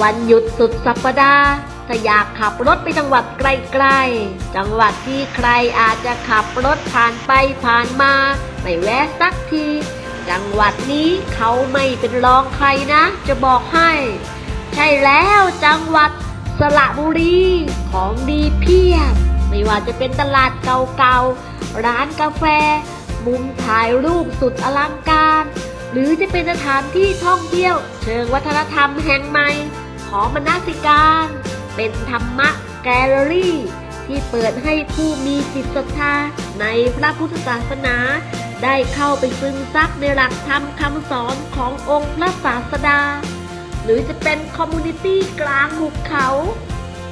วันหยุดสุดสัปดาห์ถ้าอยากขับรถไปจังหวัดไกลๆ จังหวัดที่ใครอาจจะขับรถผ่านไปผ่านมา ไม่แวะสักที จังหวัดนี้เขาไม่เป็นรองใครนะ จะบอกให้ ใช่แล้วจังหวัดสระบุรีของดีเพียบ ไม่ว่าจะเป็นตลาดเก่าๆ ร้านกาแฟ มุมถ่ายรูปสุดอลังการ หรือจะเป็นสถานที่ท่องเที่ยว เชิงวัฒนธรรมแห่งใหม่ ของมนสิการ เป็นธรรมะแกลเลอรี่ ที่เปิดให้ผู้มีจิตศรัทธาในพระพุทธศาสนา ได้เข้าไปซึมซับในหลักธรรมคำสอนขององค์พระศาสดา หรือจะเป็นคอมมูนิตี้กลางหุบเขา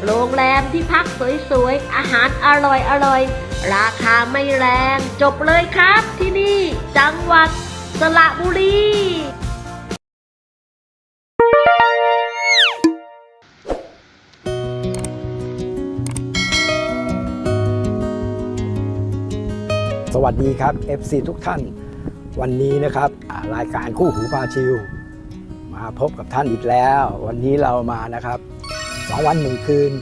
โรงแรมที่พักสวยๆ อาหารอร่อยๆ ราคาไม่แรง จบเลยครับที่นี่ จังหวัดสระบุรี วัสดีครับ FC ทุกท่าน วันนี้นะครับ รายการคู่หูพาชิว มาพบกับท่านอีกแล้ว วันนี้เรามานะครับสองวันหนึ่งคืน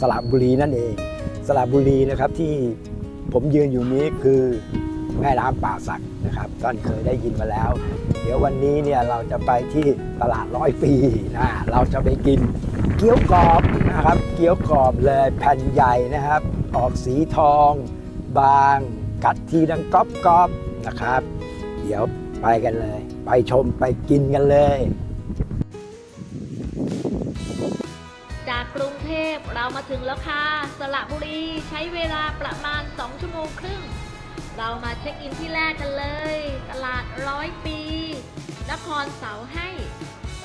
สระบุรีนั่นเอง สระบุรีนะครับที่ผมยืนอยู่นี้คือแม่น้ำป่าสักนะครับท่านเคยได้ยินมาแล้ว เดี๋ยววันนี้เนี่ยเราจะไปที่ตลาดร้อยปีนะเราจะไปกินเกี๊ยวกรอบนะครับ เกี๊ยวกรอบเลยแผ่นใหญ่นะครับ ออกสีทอง บาง กัดทีดังก๊อบก๊อบนะครับ เดี๋ยวไปกันเลย ไปชมไปกินกันเลย จากกรุงเทพเรามาถึงแล้วค่ะ สระบุรีใช้เวลาประมาณ 2 ชั่วโมงครึ่ง เรามาเช็คอินที่แรกกันเลย ตลาดร้อยปี นครเสาให้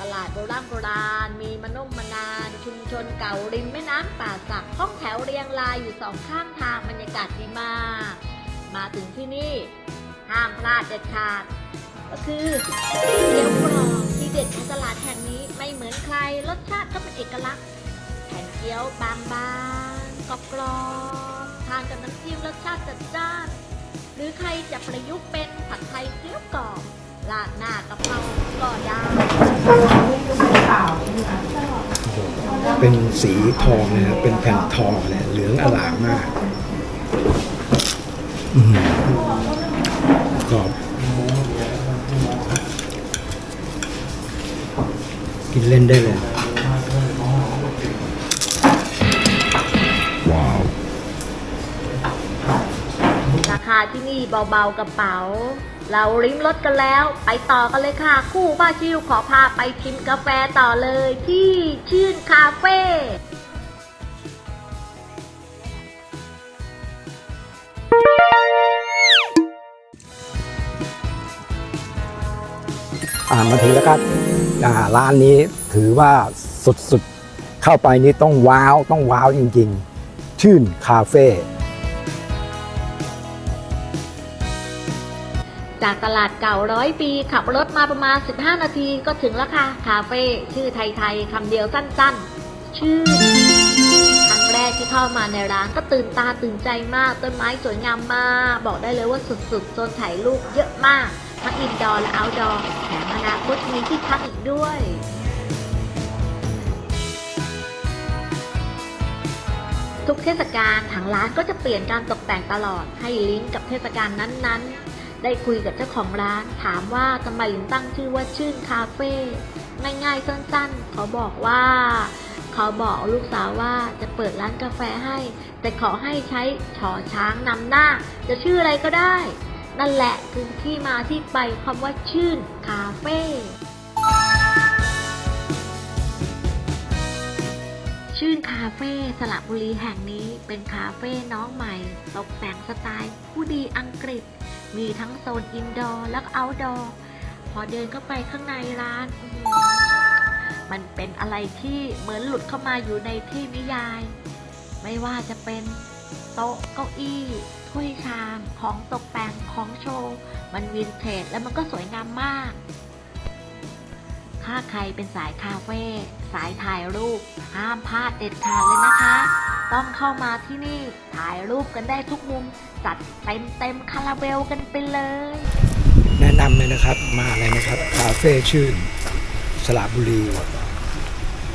ตลาดโบราณโบราณ มีมนุ่มมานาน ชุมชนเก่าริมแม่น้ำป่าสักห้องแถวเรียงรายอยู่สองข้างทางบรรยากาศดีมาก มาถึงที่นี่ ห้ามพลาดเด็ดขาด ก็คือเกี๊ยวกรอบที่เด็ดของตลาดแห่งนี้ไม่เหมือนใครรสชาติก็เป็นเอกลักษณ์แผ่นเกี๊ยวบางๆกรอบกรอบทานกับน้ำจิ้มรสชาติจัดจ้าน หรือใครจะประยุกต์เป็นผัดไทยเกี๊ยวกรอบราดหน้ากะเพราก็ได้เป็นสีทองนะครับเป็นแผ่นทองเนี่ยเหลืองอลามมาก กรอบ กินเล่นได้เลย ว้าว ราคาที่นี่เบาๆกระเป๋า เราริมรถกันแล้ว ไปต่อกันเลยค่ะ คู่บ้าชิวขอพาไปชิมกาแฟต่อเลยที่ชื่นคาเฟ่ อ่ามาถึงแล้วครับอ่าร้านนี้ถือว่าสุดๆ เข้าไปนี่ต้องว้าวต้องว้าวจริงๆ ชื่นคาเฟ่จากตลาดเก่าร้อยปีขับรถมาประมาณ 15 นาทีก็ถึงแล้วค่ะ คาเฟ่ชื่อไทยๆคำเดียวสั้นๆ ชื่อครั้งแรกที่เข้ามาในร้านก็ตื่นตาตื่นใจมาก ต้นไม้สวยงามมาก บอกได้เลยว่าสุดๆโซนถ่ายรูปเยอะมาก ทั้งอินดอร์และเอาท์ดอร์แถมอนาคตมีที่พักอีกด้วยทุกเทศกาลทางร้านก็จะเปลี่ยนการตกแต่งตลอดให้ลิงก์กับเทศกาลนั้นๆ ได้คุยกับเจ้าของร้าน ถามว่าทำไมถึงตั้งชื่อว่าชื่นคาเฟ่ง่ายๆสั้นๆ เขาบอกว่า เขาบอกลูกสาวว่าจะเปิดร้านกาแฟให้ แต่ขอให้ใช้ชอช้างนำหน้า จะชื่ออะไรก็ได้ นั่นแหละคือที่มาที่ไปคำว่าชื่นคาเฟ่ชื่นคาเฟ่สระบุรีแห่งนี้เป็นคาเฟ่น้องใหม่ ตกแต่งสไตล์ ผู้ดีอังกฤษ มีทั้งโซนอินดอร์และเอาท์ดอร์ พอเดินเข้าไปข้างในร้าน มันเป็นอะไรที่เหมือนหลุดเข้ามาอยู่ในที่นิยาย ไม่ว่าจะเป็น โต๊ะเก้าอี้ถ้วยชามของตกแต่งของโชว์ มันวินเทจและมันก็สวยงามมาก ถ้าใครเป็นสายคาเฟ่สายถ่ายรูป ห้ามพลาดเด็ดขาดเลยนะคะ ต้องเข้ามาที่นี่ถ่ายรูปกันได้ทุกมุม จัดเต็มเต็มคาราเบลกันไปเลย แนะนำเลยนะครับมาเลยนะครับคาเฟ่ชื่นสระบุรี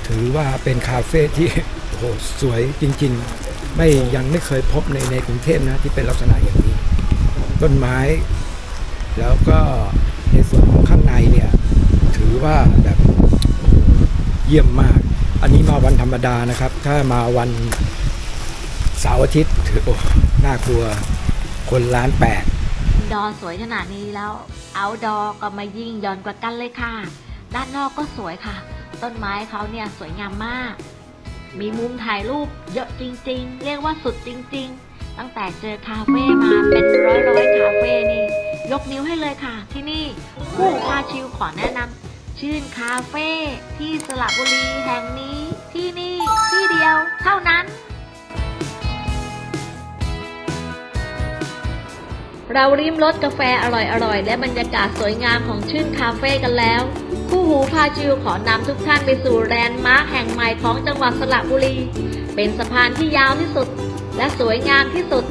ถือว่าเป็นคาเฟ่ที่โอ้โหสวยจริง ๆ ไม่ยังไม่เคยพบในในกรุงเทพนะที่เป็นลักษณะอย่างนี้ ต้นไม้ แล้วก็ในส่วนของข้างในเนี่ย ถือว่าแบบเยี่ยมมาก อันนี้มาวันธรรมดานะครับ ถ้ามาวันเสาร์อาทิตย์ถือโอ้น่ากลัวคนล้านแปดดอสวยขนาดนี้แล้วเอาดอก็มายิ่งย้อนกว่ากันเลยค่ะ ด้านนอกก็สวยค่ะ ต้นไม้เขาเนี่ยสวยงามมาก มีมุมถ่ายรูปเยอะจริง ๆ เรียกว่าสุดจริง ๆ ตั้งแต่เจอคาเฟ่มาเป็นร้อยร้อยๆคาเฟ่นี่ ยกนิ้วให้เลยค่ะ ที่นี่ผู้พาชิวขอแนะนำชื่นคาเฟ่ที่สระบุรีแห่งนี้ที่นี่ที่เดียว เท่านั้น เราริมรสกาแฟอร่อยๆ และบรรยากาศสวยงามของชื่นคาเฟ่กันแล้ว คู่หูพาชิวขอนำทุกท่านไปสู่แลนด์มาร์คแห่งใหม่ของจังหวัดสระบุรี เป็นสะพานที่ยาวที่สุด และสวยงามที่สุด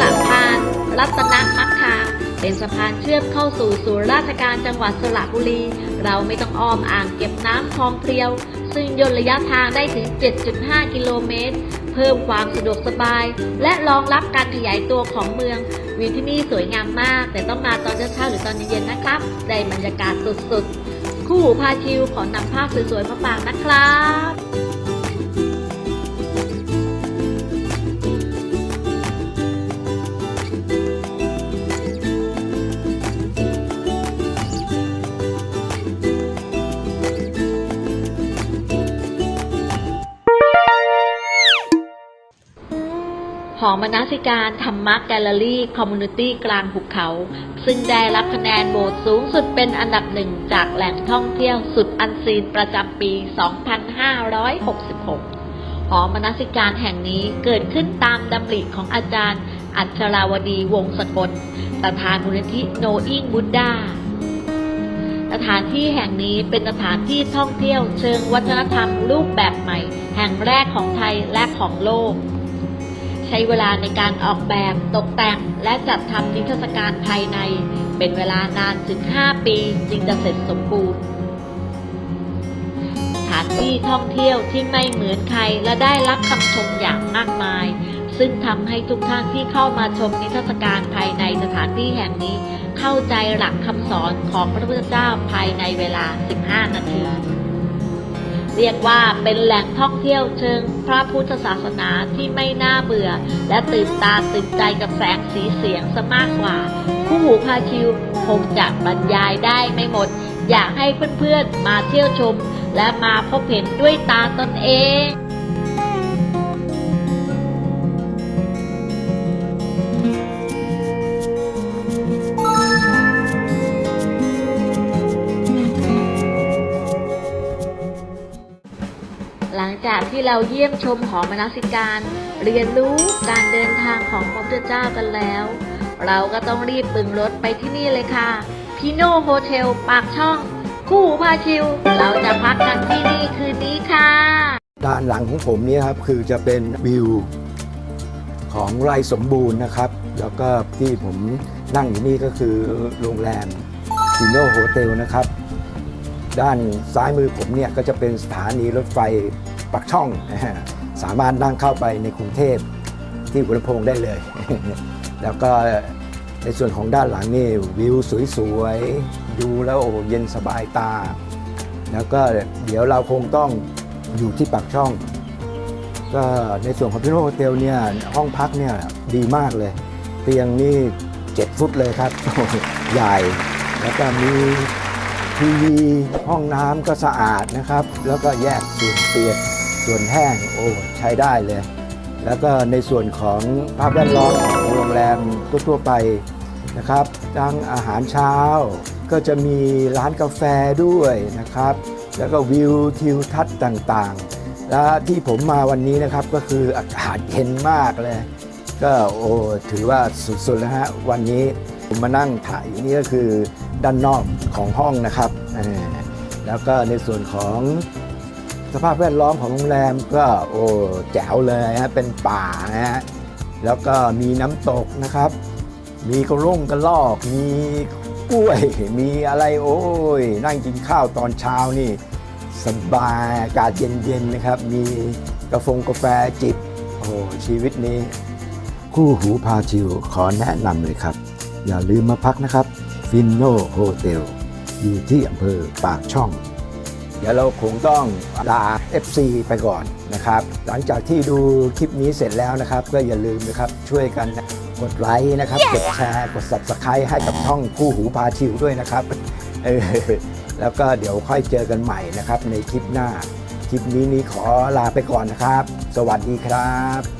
สะพานรัตนมัคคาเป็นสะพานเชื่อมเข้าสู่ศูนย์ราชการจังหวัดสระบุรี เราไม่ต้องอ้อมอ่างเก็บน้ำคลองเพียว ซึ่งย่นระยะทางได้ถึง 7.5 กิโลเมตร เพิ่มความสะดวกสบาย และรองรับการขยายตัวของเมืองวิวที่นี่สวยงามมาก แต่ต้องมาตอนเช้าๆหรือตอนเย็นๆนะครับ ได้บรรยากาศสุดๆ คู่หูพาชิวขอนำภาพสวยๆมาฝากนะครับ หอมนสิการธรรมะแกลเลอรี่คอมมูนิตี้กลางภูเขา ซึ่งได้รับคะแนนโหวตสูงสุดเป็นอันดับหนึ่งจากแหล่งท่องเที่ยวสุดอันซีนประจำปี 2566หอมนสิการแห่งนี้เกิดขึ้นตามดำริของอาจารย์ อัชราวดีวงศ์สกลประธานมูลนิธิโนอิงบุดดาสถานที่แห่งนี้เป็นสถานที่ท่องเที่ยวเชิงวัฒนธรรมรูปแบบใหม่ แห่งแรกของไทยและของโลก ใช้เวลาในการออกแบบตกแต่งและจัดทำนิทรรศการภายใน เป็นเวลานานถึง 5 ปีจึงจะเสร็จสมบูรณ์สถานที่ท่องเที่ยวที่ไม่เหมือนใครและได้รับคำชมอย่างมากมาย ซึ่งทำให้ทุกท่านที่เข้ามาชมนิทรรศการภายในสถานที่แห่งนี้ เข้าใจหลักคำสอนของพระพุทธเจ้าภายในเวลา 15 นาที เรียกว่าเป็นแหล่งท่องเที่ยวเชิงพระพุทธศาสนาที่ไม่น่าเบื่อ และตื่นตาตื่นใจกับแสงสีเสียงซะมากกว่า คู่หูพาชิวคงจะบรรยายได้ไม่หมด อยากให้เพื่อนๆมาเที่ยวชม และมาพบเห็นด้วยตาตนเอง จากที่เราเยี่ยมชมหอมนสิการ เรียนรู้การเดินทางของพระพุทธเจ้ากันแล้ว เราก็ต้องรีบปึงรถไปที่นี่เลยค่ะพีโนโฮเทลปากช่อง คู่พาชิว เราจะพักกันที่นี่คืนนี้ค่ะ ด้านหลังของผมเนี่ยครับ คือจะเป็นวิวของไร่สมบูรณ์นะครับ แล้วก็ที่ผมนั่งอยู่นี่ก็คือโรงแรมซีโนโฮเทลนะครับ ด้านซ้ายมือผมเนี่ยก็จะเป็นสถานีรถไฟ ปักช่อง สามารถนั่งเข้าไปในกรุงเทพที่หัวลำโพงได้เลย แล้วก็ในส่วนของด้านหลังนี่วิวสวยๆ ดูแล้วโอ้เย็นสบายตา แล้วก็เดี๋ยวเราคงต้องอยู่ที่ปากช่อง ก็ในส่วนของพี่โนโฮเทลเนี่ยห้องพักเนี่ยดีมากเลย เตียงนี่ 7 ฟุตเลยครับ ใหญ่ แล้วก็มีทีวีห้องน้ำก็สะอาดนะครับ แล้วก็แยกส่วนเปียก ส่วนแห้งโอ้ใช้ได้เลย แล้วก็ในส่วนของภาพแวดล้อมของโรงแรมทั่วๆไปนะครับทั้งอาหารเช้า ก็จะมีร้านกาแฟด้วยนะครับ แล้วก็วิวทิวทัศน์ต่างๆ และที่ผมมาวันนี้นะครับก็คืออากาศเย็นมากเลย ก็โอ้ถือว่าสุดๆแล้วฮะวันนี้ผมมานั่งถ่ายอยู่นี่ก็คือด้านนอกของห้องนะครับ แล้วก็ในส่วนของ สภาพแวดล้อมของโรงแรมก็โอ้แจ๋วเลยฮะเป็นป่านะฮะแล้วก็มีน้ำตกนะครับ มีกระร่งกระลอก มีกล้วย มีอะไรโอ้ยนั่งกินข้าวตอนเช้านี่ สบายอากาศเย็นๆนะครับ มีกาแฟกาแฟจิบโอ้ชีวิตนี้ คู่หูพาชิวขอแนะนำเลยครับ อย่าลืมมาพักนะครับฟินโนโฮเทลอยู่ที่อำเภอปากช่อง เดี๋ยวเราคงต้องลา FC ไปก่อนนะครับ หลังจากที่ดูคลิปนี้เสร็จแล้วนะครับ ก็อย่าลืมนะครับช่วยกันกดไลค์นะครับ กดแชร์ กด Subscribe ให้กับช่องคู่หูพาชิวด้วยนะครับเออแล้วก็เดี๋ยวค่อยเจอกันใหม่นะครับในคลิปหน้า คลิปนี้นี้ขอลาไปก่อนนะครับ สวัสดีครับ